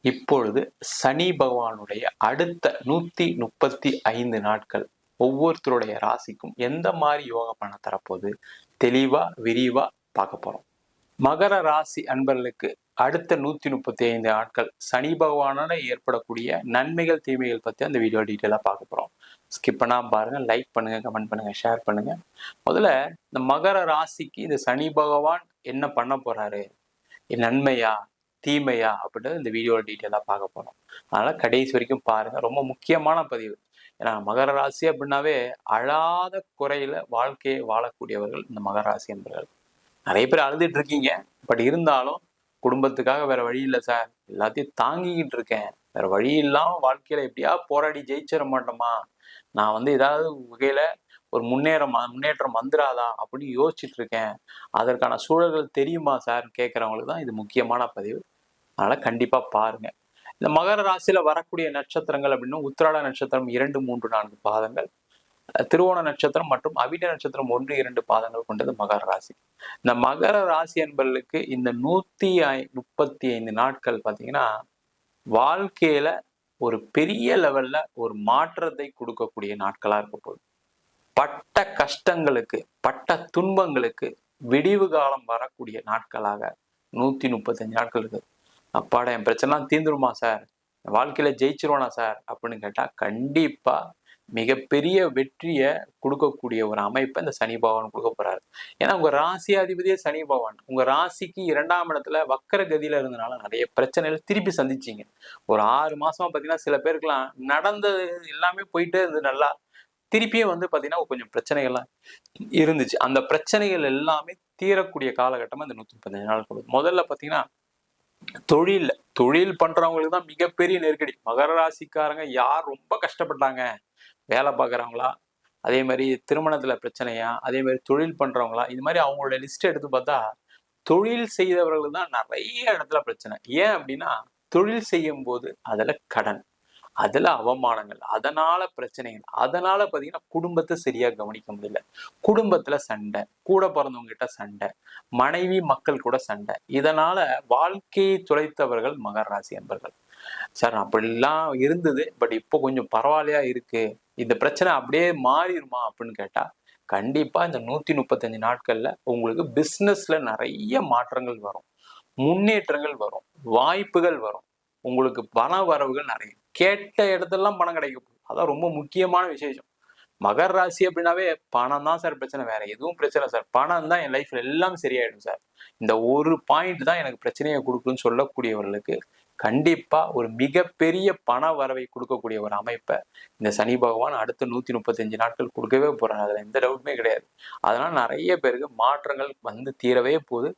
இப்பொழுது சனி பகவானுடைய அடுத்த நூத்தி முப்பத்தி ஐந்து நாட்கள் ஒவ்வொருத்தருடைய ராசிக்கும் எந்த மாதிரி யோக பண்ண தரப்போகுது? தெளிவா விரிவா பார்க்க போறோம். மகர ராசி அன்பர்களுக்கு அடுத்த நூத்தி முப்பத்தி ஐந்து நாட்கள் சனி பகவானால ஏற்படக்கூடிய நன்மைகள் தீமைகள் பத்தி அந்த வீடியோ டீட்டெயிலாக பார்க்க போறோம். ஸ்கிப் பண்ணாம பாருங்க லைக் பண்ணுங்க கமெண்ட் பண்ணுங்க ஷேர் பண்ணுங்க. முதல்ல இந்த மகர ராசிக்கு இந்த சனி பகவான் என்ன பண்ண போறாரு? நன்மையா? தீமையா அப்படின்றது இந்த வீடியோவில் டீட்டெயிலாக பார்க்க போகிறோம் அதனால் கடைசி வரைக்கும் பாருங்கள் ரொம்ப முக்கியமான பதிவு. ஏன்னா மகர ராசி அப்படின்னாவே அழாத குறையில் வாழ்க்கையை வாழக்கூடியவர்கள் இந்த மகர ராசி என்பவர்கள் நிறைய பேர் அழுதுட்டு இருக்கீங்க. பட் இருந்தாலும் குடும்பத்துக்காக வேற வழி இல்லை சார் எல்லாத்தையும் தாங்கிக்கிட்டு இருக்கேன். வேற வழி இல்லாமல் வாழ்க்கையில எப்படியா போராடி ஜெயிச்சிட மாட்டோமா? நான் வந்து ஏதாவது வகையில ஒரு முன்னேறம் முன்னேற்றம் வந்துடாதா அப்படின்னு யோசிச்சுட்டு இருக்கேன். அதற்கான சூழல்கள் தெரியுமா சார் கேட்குறவங்களுக்கு தான் இது முக்கியமான பதிவு. அதனால கண்டிப்பா பாருங்க. இந்த மகர ராசியில வரக்கூடிய நட்சத்திரங்கள் அப்படின்னா உத்திராட நட்சத்திரம் இரண்டு மூன்று நான்கு பாதங்கள். திருவோண நட்சத்திரம் மற்றும் அவிட நட்சத்திரம் ஒன்று இரண்டு பாதங்கள் கொண்டது மகர ராசி. இந்த மகர ராசி என்பவர்களுக்கு இந்த நூத்தி ஐ முப்பத்தி ஐந்து நாட்கள் பார்த்தீங்கன்னா வாழ்க்கையில ஒரு பெரிய லெவல்ல ஒரு மாற்றத்தை கொடுக்கக்கூடிய நாட்களா இருக்க போகுது. பட்ட கஷ்டங்களுக்கு பட்ட துன்பங்களுக்கு விடிவு காலம் வரக்கூடிய நாட்களாக நூத்தி முப்பத்தஞ்சு நாட்கள் இருக்குது அப்பாடா என் பிரச்சனைலாம் தீந்துருமா சார்? வாழ்க்கையில ஜெயிச்சிருவானா சார் அப்படின்னு கேட்டால் கண்டிப்பா மிகப்பெரிய வெற்றியை கொடுக்கக்கூடிய ஒரு அமைப்பை இந்த சனி பகவான் கொடுக்க போறாரு. ஏன்னா உங்க ராசியாதிபதியே சனி பகவான். உங்க ராசிக்கு இரண்டாம் இடத்துல வக்கர கதியில இருந்தனால நிறைய பிரச்சனைகள் திருப்பி சந்திச்சீங்க. ஒரு ஆறு மாசமா பார்த்தீங்கன்னா சில பேருக்குலாம் நடந்தது எல்லாமே போயிட்டே இருந்தது நல்லா. திருப்பியும் வந்து பார்த்தீங்கன்னா கொஞ்சம் பிரச்சனைகள்லாம் இருந்துச்சு. அந்த பிரச்சனைகள் எல்லாமே தீரக்கூடிய காலகட்டமாக இந்த நூற்றி முப்பத்தஞ்சு நாள் கொடுக்கும் முதல்ல பார்த்தீங்கன்னா தொழில் தொழில் பண்றவங்களுக்கு தான் மிகப்பெரிய நெருக்கடி. மகர ராசிக்காரங்க யார் ரொம்ப கஷ்டப்பட்டாங்க? வேலை பார்க்குறவங்களா? அதே மாதிரி திருமணத்துல பிரச்சனையா? அதே மாதிரி தொழில் பண்றவங்களா? இது மாதிரி அவங்களோட லிஸ்ட் எடுத்து பார்த்தா தொழில் செய்தவர்கள் தான் நிறைய இடத்துல பிரச்சனை. ஏன் அப்படின்னா தொழில் செய்யும் போது அதுல கடன். அதுல அவமானங்கள் அதனால பிரச்சனைகள் அதனால பாத்தீங்கன்னா குடும்பத்தை சரியா கவனிக்க முடியல. குடும்பத்துல சண்டை கூட பிறந்தவங்க கிட்ட சண்டை மனைவி மக்கள் கூட சண்டை. இதனால வாழ்க்கையை துளைத்தவர்கள் மகர ராசி என்பர்கள் சார் அப்படிலாம் இருந்தது. பட் இப்போ கொஞ்சம் பரவாயில்லையா இருக்கு? இந்த பிரச்சனை அப்படியே மாறிடுமா அப்படின்னு கேட்டா கண்டிப்பா இந்த நூத்தி முப்பத்தஞ்சு நாட்கள்ல உங்களுக்கு பிசினஸ்ல நிறைய மாற்றங்கள் வரும். முன்னேற்றங்கள் வரும். வாய்ப்புகள் வரும். உங்களுக்கு பண வரவுகள் நிறைய. கேட்ட இடத்துலலாம் பணம் கிடைக்கும் அதான் ரொம்ப முக்கியமான விசேஷம். மகர் ராசி அப்படின்னாவே பணம் தான் சார் பிரச்சனை. வேற எதுவும் பிரச்சனை சார். பணம் தான் என் லைஃப்ல எல்லாம் சரியாயிடும் சார். இந்த ஒரு பாயிண்ட் தான் எனக்கு பிரச்சனையை கொடுக்குன்னு சொல்லக்கூடியவர்களுக்கு கண்டிப்பா ஒரு மிகப்பெரிய பண வரவை கொடுக்கக்கூடிய ஒரு அமைப்பை இந்த சனி பகவான் அடுத்த நூத்தி முப்பத்தஞ்சு நாட்கள் கொடுக்கவே போறாங்க அதுல எந்த டவுட்டுமே கிடையாது. அதனால நிறைய பேருக்கு மாற்றங்கள் வந்து தீரவே போகுது.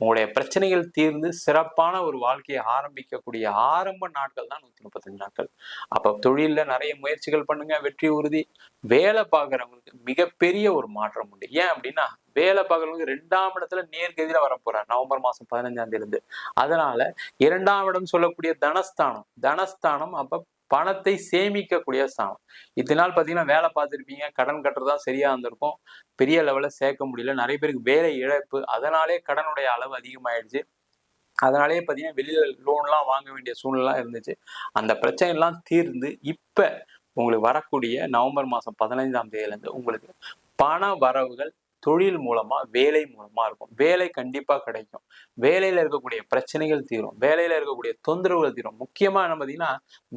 உங்களுடைய பிரச்சனைகள் தீர்ந்து சிறப்பான ஒரு வாழ்க்கையை ஆரம்பிக்கக்கூடிய ஆரம்ப நாட்கள் தான் நூத்தி முப்பத்தஞ்சு நாட்கள். அப்ப தொழில்ல நிறைய முயற்சிகள் பண்ணுங்க வெற்றி உறுதி. வேலை பார்க்குறவங்களுக்கு மிகப்பெரிய ஒரு மாற்றம் உண்டு. ஏன் அப்படின்னா வேலை பார்க்குறவங்களுக்கு ரெண்டாம் இடத்துல நேர்கதியில வரப்போறார் நவம்பர் மாசம் பதினஞ்சாம் தேதி இருந்து அதனால இரண்டாம் இடம் சொல்லக்கூடிய தனஸ்தானம் தனஸ்தானம் அப்ப பணத்தை சேமிக்கக்கூடிய ஸ்தானம் இதனால் பார்த்தீங்கன்னா வேலை பார்த்துருப்பீங்க கடன் கட்டுறதா சரியா இருந்திருக்கும். பெரிய லெவலில் சேர்க்க முடியல. நிறைய பேருக்கு வேலை இழப்பு. அதனாலே கடனுடைய அளவு அதிகமாயிடுச்சு. அதனாலேயே பார்த்தீங்கன்னா வெளியில் லோன்லாம் வாங்க வேண்டிய சூழ்நிலாம் இருந்துச்சு. அந்த பிரச்சனைலாம் தீர்ந்து இப்போ உங்களுக்கு வரக்கூடிய நவம்பர் மாதம் பதினைந்தாம் தேதியிலேருந்து உங்களுக்கு பண வரவுகள் தொழில் மூலமா வேலை மூலமா இருக்கும். வேலை கண்டிப்பா கிடைக்கும். வேலையில இருக்கக்கூடிய பிரச்சனைகள் தீரும். வேலையில இருக்கக்கூடிய தொந்தரவுகள் தீரும். முக்கியமா என்ன பார்த்தீங்கன்னா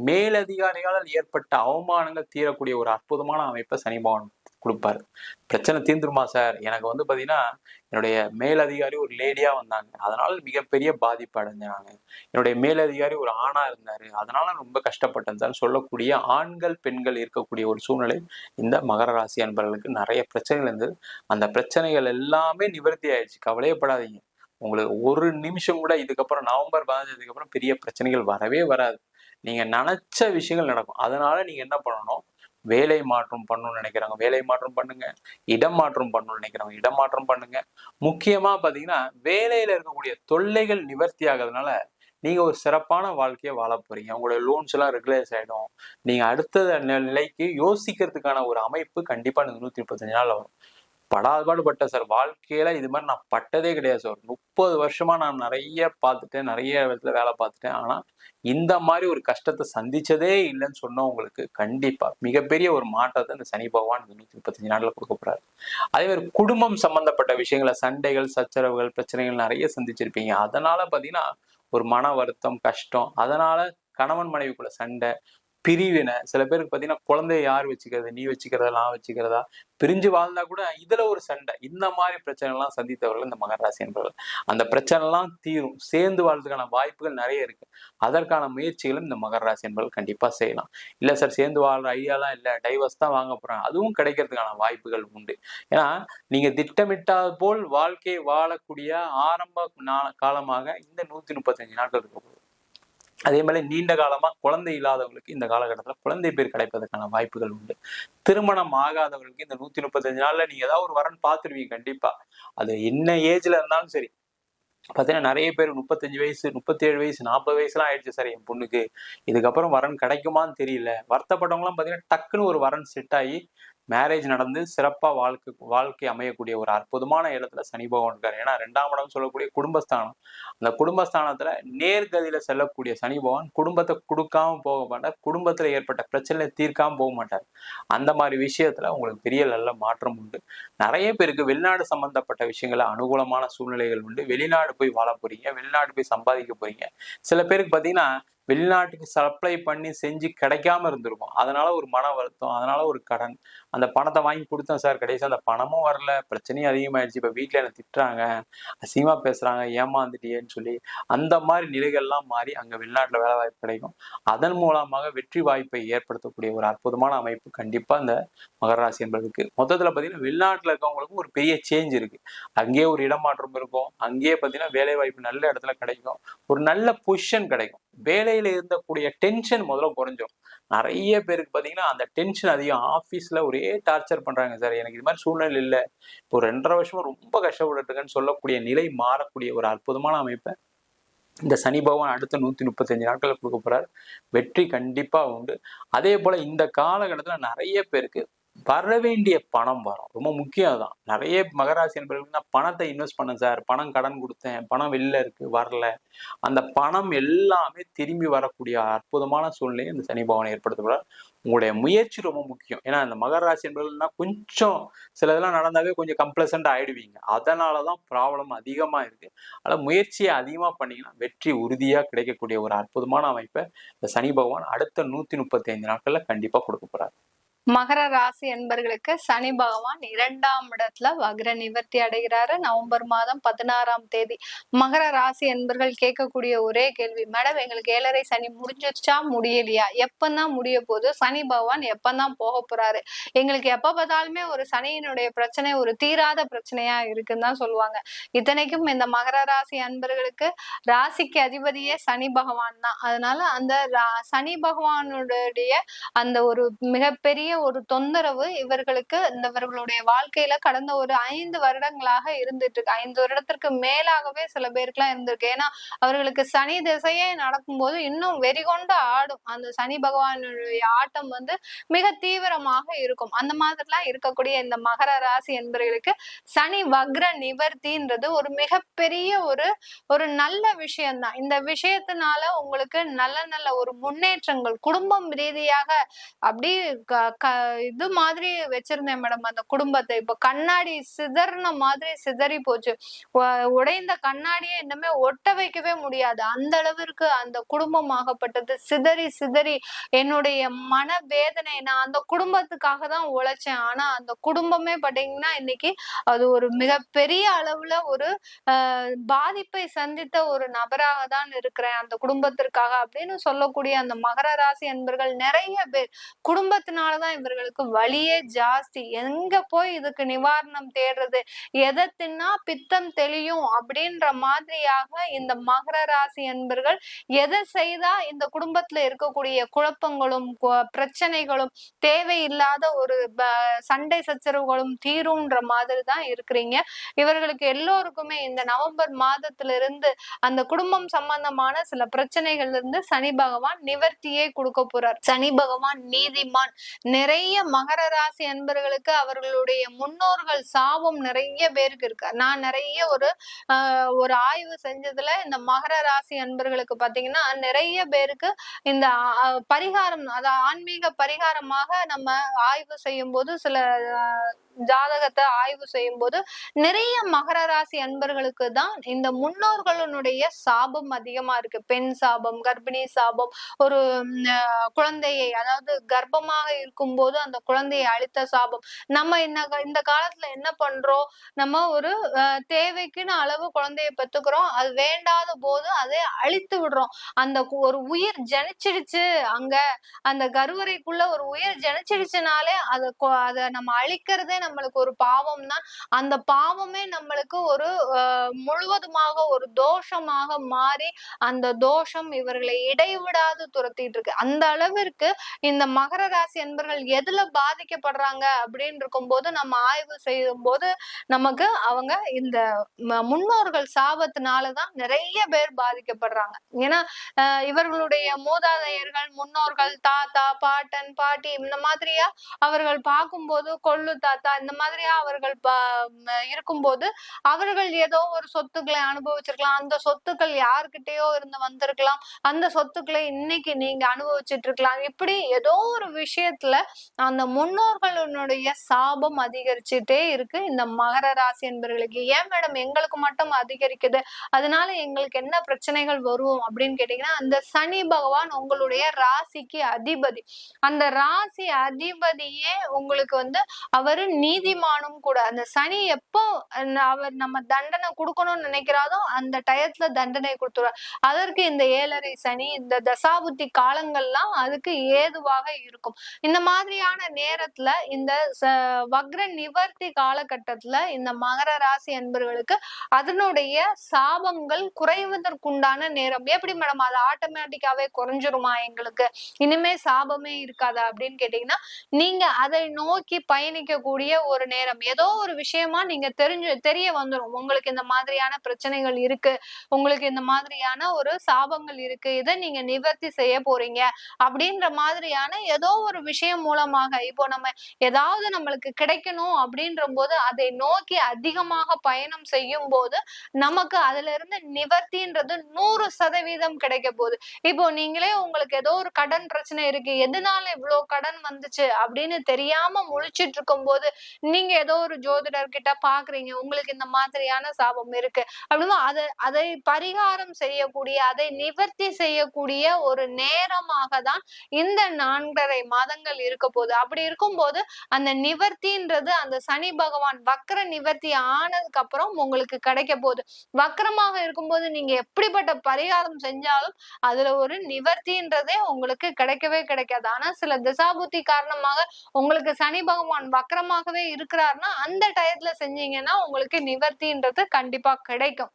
மேலதிகாரிகளால் ஏற்பட்ட அவமானங்கள் தீரக்கூடிய ஒரு அற்புதமான அமைப்பை சனி பகவான் கொடுப்பாரு. பிரச்சனை தீர்ந்துருமா சார்? எனக்கு வந்து பார்த்தீங்கன்னா என்னுடைய மேலதிகாரி ஒரு லேடியாக வந்தாங்க. அதனால் மிகப்பெரிய பாதிப்பு அடைஞ்சேன் நான். என்னுடைய மேலதிகாரி ஒரு ஆணாக இருந்தார். அதனால் ரொம்ப கஷ்டப்பட்டேன் சார். சொல்லக்கூடிய ஆண்கள் பெண்கள் இருக்கக்கூடிய ஒரு சூழ்நிலை இந்த மகர ராசி அன்பர்களுக்கு நிறைய பிரச்சனைகள் இருந்தது. அந்த பிரச்சனைகள் எல்லாமே நிவர்த்தி ஆயிடுச்சு. கவலையப்படாதீங்க. உங்களுக்கு ஒரு நிமிஷம் கூட இதுக்கப்புறம் நவம்பர் பதினஞ்சதுக்கு அப்புறம் பெரிய பிரச்சனைகள் வரவே வராது. நீங்கள் நினச்ச விஷயங்கள் நடக்கும். அதனால் நீங்கள் என்ன பண்ணணும்? வேலை மாற்றம் பண்ணணும்னு நினைக்கிறாங்க வேலை மாற்றம் பண்ணுங்க இடம் மாற்றம் பண்ணணும்னு நினைக்கிறாங்க இடம் மாற்றம் பண்ணுங்க. முக்கியமா பாத்தீங்கன்னா வேலையில இருக்கக்கூடிய தொல்லைகள் நிவர்த்தி ஆகிறதுனால நீங்க ஒரு சிறப்பான வாழ்க்கையை வாழ போறீங்க. உங்களுடைய லோன்ஸ் எல்லாம் ரெகுலைஸ் ஆயிடும். நீங்க அடுத்த நிலைக்கு யோசிக்கிறதுக்கான ஒரு அமைப்பு கண்டிப்பா நூத்தி முப்பத்தஞ்சு நாள் வரும். படாதபாடு பட்டேன் சார். வாழ்க்கையில இது மாதிரி நான் பட்டதே கிடையாது சார். முப்பது வருஷமா நான் நிறைய பார்த்துட்டேன். நிறைய இடத்துல வேலை பார்த்துட்டேன். ஆனா இந்த மாதிரி ஒரு கஷ்டத்தை சந்திச்சதே இல்லைன்னு சொன்னவங்களுக்கு கண்டிப்பா மிகப்பெரிய ஒரு மாற்றத்தை இந்த சனி பகவான் இந்த நூத்தி முப்பத்தஞ்சு நாள்ல கொடுக்க போறாரு. அதே மாதிரி குடும்பம் சம்பந்தப்பட்ட விஷயங்களை சண்டைகள் சச்சரவுகள் பிரச்சனைகள் நிறைய சந்திச்சிருப்பீங்க. அதனால பாத்தீங்கன்னா ஒரு மன வருத்தம் கஷ்டம். அதனால கணவன் மனைவிக்குள்ள சண்டை பிரிவினை. சில பேருக்கு பாத்தீங்கன்னா குழந்தைய யார் வச்சுக்கிறது நீ வச்சுக்கிறதா நான் வச்சுக்கிறதா? பிரிஞ்சு வாழ்ந்தா கூட இதுல ஒரு சண்டை. இந்த மாதிரி பிரச்சனை எல்லாம் சந்தித்தவர்கள் இந்த மகர என்பவர்கள். அந்த பிரச்சனை எல்லாம் தீரும். சேர்ந்து வாழ்றதுக்கான வாய்ப்புகள் நிறைய இருக்கு. அதற்கான முயற்சிகளும் இந்த மகராசி என்பவர்கள் கண்டிப்பா செய்யலாம். இல்ல சார் சேர்ந்து வாழ்ற ஐடியாலாம் இல்ல. டைவர்ஸ் தான் வாங்க போறாங்க. அதுவும் கிடைக்கிறதுக்கான வாய்ப்புகள் உண்டு. ஏன்னா நீங்க திட்டமிட்டால் போல் வாழ்க்கையை வாழக்கூடிய ஆரம்ப நா- காலமாக இந்த நூத்தி முப்பத்தஞ்சு நாட்கள் இருக்கும் அதே மாதிரி நீண்ட காலமா குழந்தை இல்லாதவங்களுக்கு இந்த காலகட்டத்தில் குழந்தை பேர் கிடைப்பதற்கான வாய்ப்புகள் உண்டு. திருமணம் ஆகாதவங்களுக்கு இந்த நூத்தி முப்பத்தஞ்சு நாள்ல நீங்கள் ஏதாவது ஒரு வரன் பார்த்துருவீங்க கண்டிப்பா. அது என்ன ஏஜ்ல இருந்தாலும் சரி. பார்த்தீங்கன்னா நிறைய பேர் முப்பத்தஞ்சு வயசு முப்பத்தேழு வயசு நாற்பது வயசுலாம் ஆயிடுச்சு சார் என் பொண்ணுக்கு. இதுக்கப்புறம் வரன் கிடைக்குமான்னு தெரியல. வருத்தப்பட்டவங்களாம் பார்த்தீங்கன்னா டக்குன்னு ஒரு வரன் செட் ஆகி மேரேஜ் நடந்து சிறப்பாக வாழ்க்கை வாழ்க்கை அமையக்கூடிய ஒரு அற்புதமான இடத்துல சனி பகவான் இருக்காரு. ஏன்னா ரெண்டாம் இடம் சொல்லக்கூடிய குடும்பஸ்தானம். அந்த குடும்பஸ்தானத்துல நேர்கதியில் செல்லக்கூடிய சனி பகவான் குடும்பத்தை கொடுக்காம போக மாட்டார். குடும்பத்துல ஏற்பட்ட பிரச்சனையை தீர்க்காம போக மாட்டார். அந்த மாதிரி விஷயத்துல உங்களுக்கு பெரிய நல்ல மாற்றம் உண்டு. நிறைய பேருக்கு வெளிநாடு சம்பந்தப்பட்ட விஷயங்கள அனுகூலமான சூழ்நிலைகள் உண்டு. வெளிநாடு போய் வாழ போறீங்க. வெளிநாடு போய் சம்பாதிக்க போறீங்க. சில பேருக்கு பாத்தீங்கன்னா வெளிநாட்டுக்கு சப்ளை பண்ணி செஞ்சு கிடைக்காம இருந்திருக்கும். அதனால ஒரு மன வருத்தம் அதனால ஒரு கடன். அந்த பணத்தை வாங்கி கொடுத்தேன் சார். கடைசி அந்த பணமும் வரல. பிரச்சனையும் அதிகமாயிடுச்சு. இப்போ வீட்டில் என்ன திட்டுறாங்க. அசிங்கமா பேசுறாங்க. ஏமாந்துட்டியேன்னு சொல்லி அந்த மாதிரி நிலைகள்லாம் மாறி அங்கே வெளிநாட்டில் வேலை வாய்ப்பு கிடைக்கும். அதன் மூலமாக வெற்றி வாய்ப்பை ஏற்படுத்தக்கூடிய ஒரு அற்புதமான அமைப்பு கண்டிப்பா அந்த மகராசி என்பதுக்கு மொத்தத்துல பாத்தீங்கன்னா வெளிநாட்டில் இருக்கவங்களுக்கும் ஒரு பெரிய சேஞ்ச் இருக்கு. அங்கேயே ஒரு இடமாற்றம் இருக்கும். அங்கேயே பார்த்தீங்கன்னா வேலை வாய்ப்பு நல்ல இடத்துல கிடைக்கும். ஒரு நல்ல பொசிஷன் கிடைக்கும். வேலை வேலையில இருந்தக்கூடிய டென்ஷன் முதல்ல குறைஞ்சிரும். நிறைய பேருக்கு பாத்தீங்கன்னா அந்த டென்ஷன் அதிகம். ஆஃபீஸில் ஒரே டார்ச்சர் பண்றாங்க சார் எனக்கு இது மாதிரி சூழ்நிலை இல்லை. இப்போ ரெண்டரை வருஷமா ரொம்ப கஷ்டப்பட்டுருக்கேன்னு சொல்லக்கூடிய நிலை மாறக்கூடிய ஒரு அற்புதமான அமைப்பை இந்த சனி பகவான் அடுத்த நூத்தி முப்பத்தஞ்சு நாட்களில் கொடுக்க போகிறார் வெற்றி கண்டிப்பா உண்டு. அதே போல இந்த காலகட்டத்தில் நிறைய பேருக்கு வர வேண்டிய பணம் வரும். ரொம்ப முக்கியம் தான் நிறைய மகராசி என்பவர்கள்னா பணத்தை இன்வெஸ்ட் பண்ணேன் சார். பணம் கடன் கொடுத்தேன். பணம் வெளில இருக்கு. வரல. அந்த பணம் எல்லாமே திரும்பி வரக்கூடிய அற்புதமான சூழ்நிலையை இந்த சனி பகவான் ஏற்படுத்துகிறார் உங்களுடைய முயற்சி ரொம்ப முக்கியம். ஏன்னா இந்த மகராசி என்பவர்கள்னா கொஞ்சம் சில இதெல்லாம் நடந்தாவே கொஞ்சம் கம்ப்ளசண்ட் ஆயிடுவீங்க. அதனாலதான் ப்ராப்ளம் அதிகமா இருக்கு. அதனால முயற்சியை அதிகமா பண்ணீங்கன்னா வெற்றி உறுதியா கிடைக்கக்கூடிய ஒரு அற்புதமான அமைப்பை இந்த சனி பகவான் அடுத்த நூத்தி முப்பத்தி ஐந்து நாட்கள்ல கண்டிப்பா கொடுக்க போறாரு. மகர ராசி என்பர்களுக்கு சனி பகவான் இரண்டாம் இடத்துல வக்ர நிவர்த்தி அடைகிறாரு. நவம்பர் மாதம் பதினாறாம் தேதி. மகர ராசி என்பர்கள் கேட்கக்கூடிய ஒரே கேள்வி மேடம் எங்களுக்கு ஏழரை சனி முடிஞ்சிருச்சா? முடியலையா? எப்பந்தான் முடிய போது சனி பகவான் எப்பந்தான் போக போறாரு? எங்களுக்கு எப்ப பார்த்தாலுமே ஒரு சனியினுடைய பிரச்சனை ஒரு தீராத பிரச்சனையா இருக்குன்னு தான் சொல்லுவாங்க. இத்தனைக்கும் இந்த மகர ராசி அன்பர்களுக்கு ராசிக்கு அதிபதியே சனி பகவான் தான். அதனால அந்த ரா- சனி பகவானுடைய அந்த ஒரு மிகப்பெரிய ஒரு தொந்தரவு இவர்களுக்கு இந்தவர்களுடைய வாழ்க்கையில கடந்த ஒரு ஐந்து வருடங்களாக இருந்துட்டு இருக்கு ஐந்து வருடத்திற்கு மேலாகவே சில பேருக்குலாம் இருந்திருக்கு. ஏன்னா அவர்களுக்கு சனி திசையே நடக்கும்போது இன்னும் வெறிகொண்டு ஆடும். அந்த சனி பகவானுடைய ஆட்டம் வந்து மிக தீவிரமாக இருக்கும். அந்த மாதிரிலாம் இருக்கக்கூடிய இந்த மகர ராசி என்பவர்களுக்கு சனி வக்ர நிவர்த்தின்றது ஒரு மிகப்பெரிய ஒரு ஒரு நல்ல விஷயம்தான். இந்த விஷயத்தினால உங்களுக்கு நல்ல நல்ல ஒரு முன்னேற்றங்கள் குடும்பம் ரீதியாக அப்படி க- இது மாதிரி வச்சிருந்தேன் மேடம் அந்த குடும்பத்தை. இப்ப கண்ணாடி சிதறின மாதிரி சிதறி போச்சு. உடைந்த கண்ணாடியை இன்னுமே ஒட்ட வைக்கவே முடியாது. அந்த அளவிற்கு அந்த குடும்பம் ஆகப்பட்டது. சிதறி சிதறி என்னுடைய மன வேதனை நான் அந்த குடும்பத்துக்காக தான் உழைச்சேன். ஆனா அந்த குடும்பமே பாத்தீங்கன்னா இன்னைக்கு அது ஒரு மிகப்பெரிய அளவுல ஒரு பாதிப்பை சந்தித்த ஒரு நபராக தான் இருக்கிறேன். அந்த குடும்பத்திற்காக அப்படின்னு சொல்லக்கூடிய அந்த மகர ராசி என்பர்கள் நிறைய பேர் குடும்பத்தினாலதான் தான் இவர்களுக்கு வழியே ஜாஸ்தி. எங்க போய் இதுக்கு நிவாரணம் தேடுறது? எதை தின்னா பித்தம் தெளியும் அப்படின்ற மாதிரியாக இந்த மகர ராசி என்பர்கள் எதை செய்தா இந்த குடும்பத்துல இருக்கக்கூடிய குழப்பங்களும் பிரச்சனைகளும் தேவையில்லாத ஒரு சண்டை சச்சரவுகளும் தீரும்ன்ற மாதிரி தான் இருக்கிறீங்க. இவர்களுக்கு எல்லோருக்குமே இந்த நவம்பர் மாதத்துல இருந்து அந்த குடும்பம் சம்பந்தமான சில பிரச்சனைகள்ல இருந்து சனி பகவான் நிவர்த்தியே கொடுக்க போறார். சனி பகவான் நீதிமான். நிறைய மகர ராசி அன்பர்களுக்கு அவர்களுடைய முன்னோர்கள் சாபம் நிறைய பேருக்கு இருக்கு. நான் நிறைய ஒரு ஆஹ், ஒரு ஆய்வு செஞ்சதுல இந்த மகர ராசி அன்பர்களுக்கு பாத்தீங்கன்னா நிறைய பேருக்கு இந்த பரிகாரம் அதாவது ஆன்மீக பரிகாரமாக நம்ம ஆய்வு செய்யும் போது சில ஜாதகத்தை ஆய்வு செய்யும் போது நிறைய மகர ராசி அன்பர்களுக்கு தான் இந்த முன்னோர்களுடைய சாபம் அதிகமா இருக்கு. பெண் சாபம் கர்ப்பிணி சாபம் ஒரு குழந்தையை அதாவது கர்ப்பமாக இருக்கும் இருக்கும்போது அந்த குழந்தையை அழித்த சாபம். நம்ம இந்த இந்த காலத்துல என்ன பண்றோம்? நம்ம ஒரு தேவைக்குன்னு அளவு குழந்தையை பெத்துக்கிறோம் அது வேண்டாத போது அதை அழித்து விடுறோம். அந்த ஒரு உயிர் ஜனிச்சிடுச்சு அங்க. அந்த கருவறைக்குள்ள ஒரு உயிர் ஜனிச்சிடுச்சுனாலே அதை அதை நம்ம அழிக்கிறதே நம்மளுக்கு ஒரு பாவம் தான். அந்த பாவமே நம்மளுக்கு ஒரு முழுவதுமாக ஒரு தோஷமாக மாறி அந்த தோஷம் இவர்களை இடைவிடாது துரத்திட்டு இருக்கு. அந்த அளவிற்கு இந்த மகர ராசி என்பர்கள் எதுல பாதிக்கப்படுறாங்க அப்படின்னு இருக்கும்போது நம்ம ஆய்வு செய்யும் போது நமக்கு அவங்க இந்த முன்னோர்கள் சாபத்தினாலதான் நிறைய பேர் பாதிக்கப்படுறாங்க. ஏன்னா இவர்களுடைய மூதாதையர்கள் முன்னோர்கள் தாத்தா பாட்டன் பாட்டி இந்த மாதிரியா அவர்கள் பார்க்கும்போது கொள்ளு தாத்தா இந்த மாதிரியா அவர்கள் பா- இருக்கும்போது அவர்கள் ஏதோ ஒரு சொத்துக்களை அனுபவிச்சிருக்கலாம். அந்த சொத்துக்கள் யாருக்கிட்டேயோ இருந்து வந்திருக்கலாம். அந்த சொத்துக்களை இன்னைக்கு நீங்க அனுபவிச்சுட்டு இருக்கலாம். இப்படி ஏதோ ஒரு விஷயத்துல அந்த முன்னோர்களுடைய சாபம் அதிகரிச்சுட்டே இருக்கு. இந்த மகர ராசி என்பவர்களுக்கு ஏன் மேடம் எங்களுக்கு மட்டும் அதிகரிக்குது? அதனால எங்களுக்கு என்ன பிரச்சனைகள் வரும் அப்படின்னு கேட்டீங்கன்னா அந்த சனி பகவான் உங்களுடைய ராசிக்கு அதிபதி. அந்த ராசி அதிபதியே உங்களுக்கு வந்து அவரு நீதிமானும் கூட. அந்த சனி எப்போ அவர் நம்ம தண்டனை கொடுக்கணும்னு நினைக்கிறாரோ அந்த டயத்துல தண்டனை கொடுத்துருவார். அதற்கு இந்த ஏழரை சனி இந்த தசாபுத்தி காலங்கள்லாம் அதுக்கு ஏதுவாக இருக்கும். இந்த மாதிரி மாதிரியான நேரத்துல இந்த வக்ர நிவர்த்தி காலகட்டத்துல இந்த மகர ராசி என்பவர்களுக்கு அதனுடைய சாபங்கள் குறைவதற்குண்டான நேரம். எப்படி மேடம் அது ஆட்டோமேட்டிக்காவே குறைஞ்சிருமா எங்களுக்கு? இனிமே சாபமே இருக்காதா? அப்படின்னு கேட்டீங்கன்னா நீங்க அதை நோக்கி பயணிக்கக்கூடிய ஒரு நேரம். ஏதோ ஒரு விஷயமா நீங்க தெரிஞ்சு தெரிய வந்துடும் உங்களுக்கு இந்த மாதிரியான பிரச்சனைகள் இருக்கு. உங்களுக்கு இந்த மாதிரியான ஒரு சாபங்கள் இருக்கு. இதை நீங்க நிவர்த்தி செய்ய போறீங்க. அப்படின்ற மாதிரியான ஏதோ ஒரு விஷயம் மூலமாக இப்போ நம்ம ஏதாவது நம்மளுக்கு கிடைக்கணும் அப்படின்ற போது அதை நோக்கி அதிகமாக பயணம் செய்யும் போது நமக்கு அதுல இருந்து நிவர்த்தின்றது நூறு சதவீதம் கிடைக்க போகுது. இப்போ நீங்களே உங்களுக்கு ஏதோ ஒரு கடன் பிரச்சனை இருக்கு. எதனால இவ்வளவு கடன் வந்துச்சு அப்படின்னு தெரியாம முழிச்சிட்டு இருக்கும் போது நீங்க ஏதோ ஒரு ஜோதிடர் கிட்ட பாக்குறீங்க உங்களுக்கு இந்த மாதிரியான சாபம் இருக்கு. அப்படின்னா அதை அதை பரிகாரம் செய்யக்கூடிய அதை நிவர்த்தி செய்யக்கூடிய ஒரு நேரமாக தான் இந்த நான்கரை மாதங்கள் இருக்க போகுது அப்படி இருக்கும்போது அந்த நிவர்த்தின்றது அந்த சனி பகவான் வக்கர நிவர்த்தி ஆனதுக்கு அப்புறம் உங்களுக்கு கிடைக்க போகுது வக்கரமாக இருக்கும்போது நீங்க எப்படிப்பட்ட பரிகாரம் செஞ்சாலும் அதுல ஒரு நிவர்த்தின்றதே உங்களுக்கு கிடைக்கவே கிடைக்காது. ஆனா சில திசாபுத்தி காரணமாக உங்களுக்கு சனி பகவான் வக்கரமாகவே இருக்கிறாருன்னா அந்த டயத்துல செஞ்சீங்கன்னா உங்களுக்கு நிவர்த்தின்றது கண்டிப்பா கிடைக்கும்.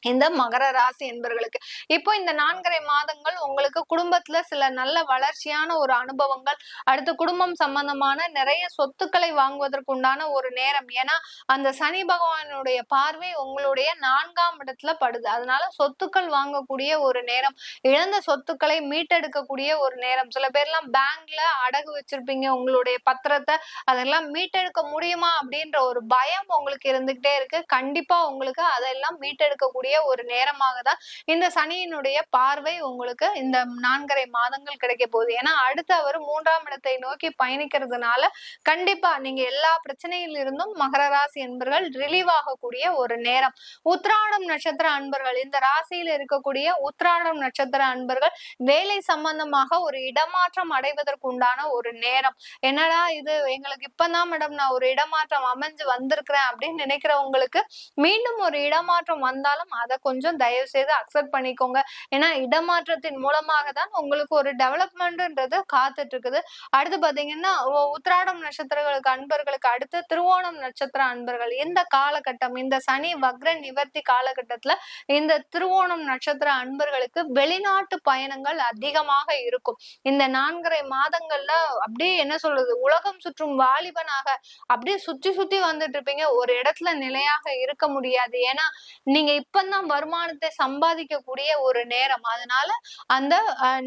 இந்த மகர ராசி என்பர்களுக்கு. இப்போ இந்த நான்கரை மாதங்கள் உங்களுக்கு குடும்பத்துல சில நல்ல வளர்ச்சியான ஒரு அனுபவங்கள் அடுத்து குடும்பம் சம்பந்தமான நிறைய சொத்துக்களை வாங்குவதற்குண்டான ஒரு நேரம். ஏன்னா அந்த சனி பகவானுடைய பார்வை உங்களுடைய நான்காம் இடத்துல படுது. அதனால சொத்துக்கள் வாங்கக்கூடிய ஒரு நேரம் இழந்த சொத்துக்களை மீட்டெடுக்கக்கூடிய ஒரு நேரம். சில பேர்லாம் பேங்க்ல அடகு வச்சிருப்பீங்க உங்களுடைய பத்திரத்தை. அதெல்லாம் மீட்டெடுக்க முடியுமா அப்படின்ற ஒரு பயம் உங்களுக்கு இருந்துகிட்டே இருக்கு. கண்டிப்பா உங்களுக்கு அதெல்லாம் மீட்டெடுக்கக்கூடிய இருக்கக்கூடிய ஒரு நேரமாக தான் இந்த சனியினுடைய பார்வை உங்களுக்கு இந்த நான்கரை மாதங்கள் கிடைக்க போகுது. ஏன்னா அடுத்து அவர் மூன்றாம் இடத்தை நோக்கி பயணிக்கிறதுனால கண்டிப்பா நீங்க எல்லா பிரச்சனையில் இருந்தும் மகர ராசி என்பர்கள் ரிலீவ் ஆகக்கூடிய ஒரு நேரம். உத்ராடம் நட்சத்திர அன்பர்கள் இந்த ராசியில இருக்கக்கூடிய உத்ராடம் நட்சத்திர அன்பர்கள் வேலை சம்பந்தமாக ஒரு இடமாற்றம் அடைவதற்கு உண்டான ஒரு நேரம். என்னடா இது? எங்களுக்கு இப்பதான் மேடம் நான் ஒரு இடமாற்றம் அமைஞ்சு வந்திருக்கிறேன் அப்படின்னு நினைக்கிறவங்களுக்கு மீண்டும் ஒரு இடமாற்றம் வந்தாலும் அதை கொஞ்சம் தயவு செய்து அக்செப்ட் பண்ணிக்கோங்க. ஏன்னா இடமாற்றத்தின் மூலமாக தான் உங்களுக்கு ஒரு டெவலப்மெண்ட்ன்றது காத்துட்டு இருக்குது அடுத்து பாத்தீங்கன்னா உத்திராடம் நட்சத்திரங்களுக்கு அன்பர்களுக்கு அடுத்து திருவோணம் நட்சத்திர அன்பர்கள். இந்த காலகட்டம் இந்த சனி வக்ர நிவர்த்தி காலகட்டத்துல இந்த திருவோணம் நட்சத்திர அன்பர்களுக்கு வெளிநாட்டு பயணங்கள் அதிகமாக இருக்கும். இந்த நான்கரை மாதங்கள்ல அப்படியே என்ன சொல்றது உலகம் சுற்றும் வாலிபனாக அப்படியே சுத்தி சுத்தி வந்துட்டு இருப்பீங்க ஒரு இடத்துல நிலையாக இருக்க முடியாது. ஏன்னா நீங்க இப்ப மட்டும்தான் வருமானத்தை சம்பாதிக்கக்கூடிய ஒரு நேரம். அதனால அந்த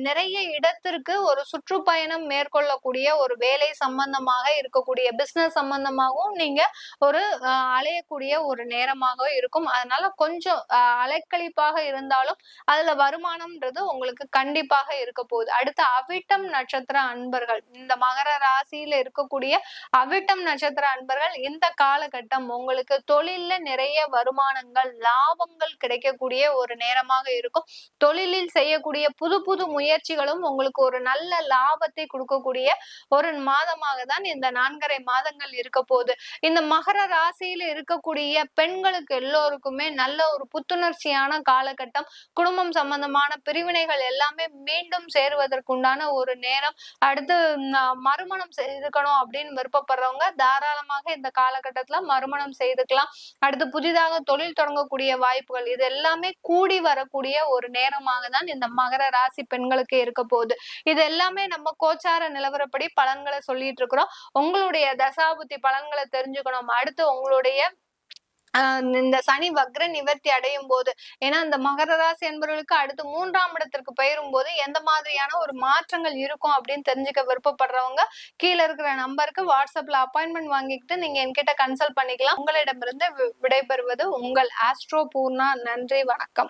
நிறைய இடத்திற்கு ஒரு சுற்றுப்பயணம் மேற்கொள்ளக்கூடிய ஒரு வேலை சம்பந்தமாக இருக்கக்கூடிய பிசினஸ் சம்பந்தமாகவும் நீங்க ஒரு அலையக்கூடிய ஒரு நேரமாக இருக்கும். அதனால கொஞ்சம் அலைக்கழிப்பாக இருந்தாலும் அதுல வருமானம்ன்றது உங்களுக்கு கண்டிப்பாக இருக்க போகுது. அடுத்து அவிட்டம் நட்சத்திர அன்பர்கள். இந்த மகர ராசியில இருக்கக்கூடிய அவிட்டம் நட்சத்திர அன்பர்கள் இந்த காலகட்டம் உங்களுக்கு தொழில்ல நிறைய வருமானங்கள் லாபங்கள் கிடைக்கக்கூடிய ஒரு நேரமாக இருக்கும். தொழிலில் செய்யக்கூடிய புது புது முயற்சிகளும் உங்களுக்கு ஒரு நல்ல லாபத்தை கொடுக்கக்கூடிய ஒரு மாதமாக தான் இந்த நான்கரை மாதங்கள் இருக்க போகுது. இந்த மகர ராசியில இருக்கக்கூடிய பெண்களுக்கு எல்லோருக்குமே நல்ல ஒரு புத்துணர்ச்சியான காலகட்டம் குடும்பம் சம்பந்தமான பிரிவினைகள் எல்லாமே மீண்டும் சேருவதற்குண்டான ஒரு நேரம். அடுத்து மறுமணம் செய்துக்கணும் அப்படின்னு விருப்பப்படுறவங்க தாராளமாக இந்த காலகட்டத்துல மறுமணம் செய்துக்கலாம். அடுத்து புதிதாக தொழில் தொடங்கக்கூடிய வாய்ப்புகள் இது எல்லாமே கூடி வரக்கூடிய ஒரு நேரமாக தான் இந்த மகர ராசி பெண்களுக்கு இருக்க போகுது. இது எல்லாமே நம்ம கோச்சார நிலவரப்படி பலன்களை சொல்லிட்டு இருக்கிறோம். உங்களுடைய தசாபுத்தி பலன்களை தெரிஞ்சுக்கணும். அடுத்து உங்களுடைய இந்த சனி வக்ர நிவர்த்தி அடையும் போது ஏன்னா இந்த மகர ராசி என்பவர்களுக்கு அடுத்து மூன்றாம் இடத்திற்கு பெயரும் போது எந்த மாதிரியான ஒரு மாற்றங்கள் இருக்கும் அப்படின்னு தெரிஞ்சுக்க விருப்பப்படுறவங்க கீழே இருக்கிற நம்பருக்கு வாட்ஸ்அப்ல அப்பாயின்மெண்ட் வாங்கிக்கிட்டு நீங்க என்கிட்ட கன்சல்ட் பண்ணிக்கலாம். உங்களிடமிருந்து வி- விடைபெறுவது உங்கள் ஆஸ்ட்ரோ பூர்ணா. நன்றி வணக்கம்.